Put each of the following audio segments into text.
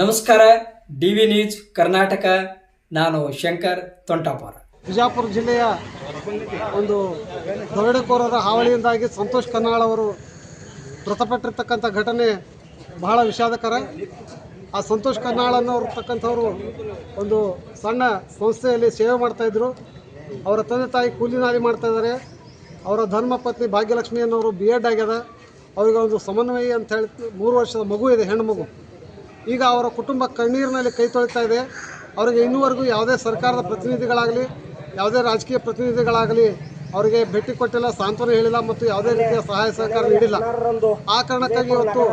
ನಮಸ್ಕಾರ D V news Karnataka. ನಾನು ಶಂಕರ್ ತೊಂಟಾಪುರ. ಬಿಜಾಪುರ ಜಿಲ್ಲೆಯ ಒಂದು ದರೋಡೆಕೋರರ ಹಾವಳಿಯಿಂದಾಗಿ ಸಂತೋಷ್ ಕನ್ನಾಳ್ ಅವರು ಮೃತಪಟ್ಟಿರ್ತಕ್ಕಂಥ ಘಟನೆ ಬಹಳ ವಿಷಾದಕರ. ಆ ಸಂತೋಷ್ ಕನ್ನಾಳ ಅನ್ನೋರ್ತಕ್ಕಂಥವ್ರು ಒಂದು ಸಣ್ಣ ಸಂಸ್ಥೆಯಲ್ಲಿ ಸೇವೆ ಮಾಡ್ತಾಯಿದ್ರು ಅವರ ತಂದೆ ತಾಯಿ ಕೂಲಿನಾಲಿ ಮಾಡ್ತಾಯಿದ್ದಾರೆ ಅವರ ಧರ್ಮಪತ್ನಿ ಭಾಗ್ಯಲಕ್ಷ್ಮಿ ಅನ್ನೋರು ಬಿ ಎಡ್ ಆಗ್ಯದ. ಅವ್ರಿಗೆ ಒಂದು ಸಮನ್ವಯ ಅಂತ ಹೇಳಿ ಮೂರು ವರ್ಷದ ಮಗು ಇದೆ, ಹೆಣ್ಣು ಮಗು. ಈಗ ಅವರ ಕುಟುಂಬ ಕಣ್ಣೀರಿನಲ್ಲಿ ಕೈ ತೊಳಿತಾ ಇದೆ. ಅವರಿಗೆ ಇನ್ನೂವರೆಗೂ ಯಾವುದೇ ಸರ್ಕಾರದ ಪ್ರತಿನಿಧಿಗಳಾಗಲಿ, ಯಾವುದೇ ರಾಜಕೀಯ ಪ್ರತಿನಿಧಿಗಳಾಗಲಿ ಅವರಿಗೆ ಭೇಟಿ ಕೊಟ್ಟಿಲ್ಲ, ಸಾಂತ್ವನ ಹೇಳಿಲ್ಲ ಮತ್ತು ಯಾವುದೇ ರೀತಿಯ ಸಹಾಯ ಸಹಕಾರ ನೀಡಿಲ್ಲ. ಆ ಕಾರಣಕ್ಕಾಗಿ ಇವತ್ತು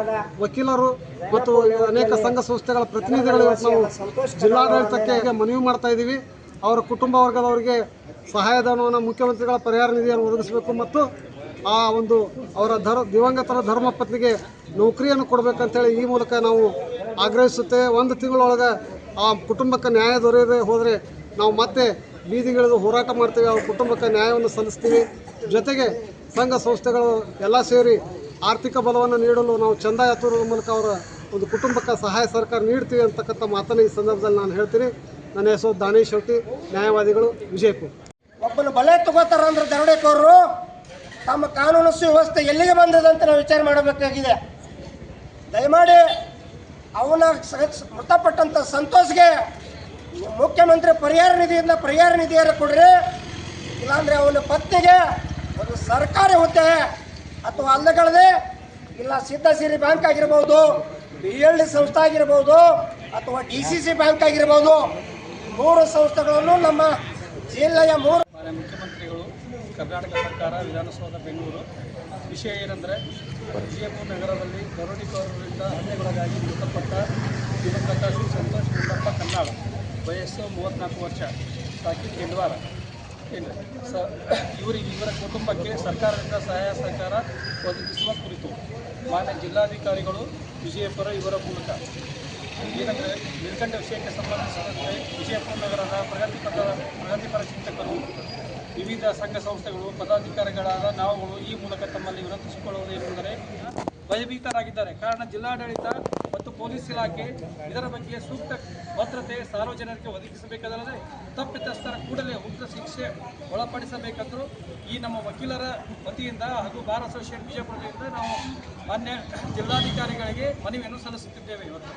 ವಕೀಲರು ಮತ್ತು ಅನೇಕ ಸಂಘ ಸಂಸ್ಥೆಗಳ ಪ್ರತಿನಿಧಿಗಳು ಇವತ್ತು ನಾವು ಜಿಲ್ಲಾಡಳಿತಕ್ಕೆ ಮನವಿ ಮಾಡ್ತಾ ಇದ್ದೀವಿ. ಅವರ ಕುಟುಂಬ ವರ್ಗದವರಿಗೆ ಸಹಾಯಧನವನ್ನು ಮುಖ್ಯಮಂತ್ರಿಗಳ ಪರಿಹಾರ ನಿಧಿಯನ್ನು ಒದಗಿಸಬೇಕು ಮತ್ತು ಆ ಒಂದು ಅವರ ಧರ್ ದಿವಂಗತರ ಧರ್ಮಪತ್ನಿಗೆ ನೌಕರಿಯನ್ನು ಕೊಡಬೇಕಂತೇಳಿ ಈ ಮೂಲಕ ನಾವು ಆಗ್ರಹಿಸುತ್ತೇವೆ ಒಂದು ತಿಂಗಳೊಳಗೆ ಆ ಕುಟುಂಬಕ್ಕೆ ನ್ಯಾಯ ದೊರೆಯದೆ ಹೋದರೆ ನಾವು ಮತ್ತೆ ಬೀದಿಗಿಳಿದು ಹೋರಾಟ ಮಾಡ್ತೀವಿ. ಅವ್ರ ಕುಟುಂಬಕ್ಕೆ ನ್ಯಾಯವನ್ನು ಸಲ್ಲಿಸ್ತೀವಿ. ಜೊತೆಗೆ ಸಂಘ ಸಂಸ್ಥೆಗಳು ಎಲ್ಲ ಸೇರಿ ಆರ್ಥಿಕ ಬಲವನ್ನು ನೀಡಲು ನಾವು ಚಂದ ಎತ್ತುವುದರ ಮೂಲಕ ಅವರ ಒಂದು ಕುಟುಂಬಕ್ಕೆ ಸಹಾಯ ಸರ್ಕಾರ ನೀಡ್ತೀವಿ ಅಂತಕ್ಕಂಥ ಮಾತನ್ನು ಈ ಸಂದರ್ಭದಲ್ಲಿ ನಾನು ಹೇಳ್ತೀನಿ. ನನ್ನ ಹೆಸರು ದಾನೇಶ್ ಶೆಟ್ಟಿ, ನ್ಯಾಯವಾದಿಗಳು ವಿಜಯಪುರ. ಒಬ್ಬನ ಬಲೆ ತಗೋತಾರ ಅಂದ್ರೆ ದರೋಡೆಕೋರರು ತಮ್ಮ ಕಾನೂನು ಸುವ್ಯವಸ್ಥೆ ಎಲ್ಲಿಗೆ ಬಂದಿದೆ ಅಂತ ನಾವು ವಿಚಾರ ಮಾಡಬೇಕಾಗಿದೆ. ದಯಮಾಡಿ ಅವನ ಮೃತಪಟ್ಟಂಥ ಸಂತೋಷ್ಗೆ ಮುಖ್ಯಮಂತ್ರಿ ಪರಿಹಾರ ನಿಧಿಯಿಂದ ಪರಿಹಾರ ನಿಧಿಯನ್ನು ಕೊಡ್ರಿ. ಇಲ್ಲಾಂದರೆ ಅವನ ಪತ್ನಿಗೆ ಒಂದು ಸರ್ಕಾರಿ ಹುದ್ದೆ ಅಥವಾ ಅಲ್ಲಗಳದೆ ಇಲ್ಲ ಸಿದ್ದಸಿರಿ ಬ್ಯಾಂಕ್ ಆಗಿರ್ಬೋದು, ಬಿ ಎಲ್ ಡಿ ಸಂಸ್ಥೆ ಆಗಿರ್ಬೋದು ಅಥವಾ ಡಿ ಸಿ ಸಿ ಬ್ಯಾಂಕ್ ಆಗಿರ್ಬೋದು, ಮೂರು ಸಂಸ್ಥೆಗಳನ್ನು ನಮ್ಮ ಜಿಲ್ಲೆಯ ಮೂರು ಮಾನ್ಯ ಮುಖ್ಯಮಂತ್ರಿಗಳು, ಕರ್ನಾಟಕ ಸರ್ಕಾರ, ವಿಧಾನಸೌಧ, ಬೆಂಗಳೂರು. ವಿಷಯ ಏನೆಂದರೆ ವಿಜಯಪುರ ನಗರದಲ್ಲಿ ದರೋಡಿಕೋರರಿಂದ ಹಲ್ಲೆಗೊಳಗಾಗಿ ಮೃತಪಟ್ಟ ದಿವಂಗತ ಶ್ರೀ ಸಂತೋಷ್ ಗುಂಡಪ್ಪ ಕನ್ನಾಳ, ವಯಸ್ಸು ಮೂವತ್ತ್ನಾಲ್ಕು ವರ್ಷ, ಸಾಕಿ ಕೆಂಡವಾರ. ಏನು ಸ, ಇವರಿಗೆ ಇವರ ಕುಟುಂಬಕ್ಕೆ ಸರ್ಕಾರದಿಂದ ಸಹಾಯ ಸಹಕಾರ ಒದಗಿಸುವ ಕುರಿತು ಮಾನ್ಯ ಜಿಲ್ಲಾಧಿಕಾರಿಗಳು ವಿಜಯಪುರ ಇವರ ಮೂಲಕ ಏನಂದರೆ ನೀಲ್ಕಂಠ ವಿಷಯಕ್ಕೆ ಸಂಬಂಧಿಸಿದಂತೆ ವಿಜಯಪುರ ನಗರದ ಪ್ರಗತಿಪರ ಪ್ರಗತಿಪರ ಚಿಂತಕರು ವಿವಿಧ ಸಂಘ ಸಂಸ್ಥೆಗಳು, ಪದಾಧಿಕಾರಿಗಳಾದ ನಾವುಗಳು ಈ ಮೂಲಕ ತಮ್ಮಲ್ಲಿ ವಿನಂತಿಸಿಕೊಳ್ಳುವುದು ಏನೆಂದರೆ ಭಯಭೀತರಾಗಿದ್ದಾರೆ. ಕಾರಣ ಜಿಲ್ಲಾಡಳಿತ ಪೊಲೀಸ್ ಇಲಾಖೆ ಇದರ ಬಗ್ಗೆ ಸೂಕ್ತ ಭದ್ರತೆ ಸಾರ್ವಜನಿಕರಿಗೆ ಒದಗಿಸಬೇಕಾದರೆ ತಪ್ಪಿತಸ್ಥರ ಕೂಡಲೇ ಉಗ್ರ ಶಿಕ್ಷೆ ಒಳಪಡಿಸಬೇಕೆಂದು ಈ ನಮ್ಮ ವಕೀಲರ ವತಿಯಿಂದ ಹಾಗೂ ಬಾರ್ ಅಸೋಸಿಯೇಟ್ ವಿಜಯಪುರದಿಂದ ನಾವು ಮಾನ್ಯ ಜಿಲ್ಲಾಧಿಕಾರಿಗಳಿಗೆ ಮನವಿಯನ್ನು ಸಲ್ಲಿಸುತ್ತಿದ್ದೇವೆ ಇವತ್ತು.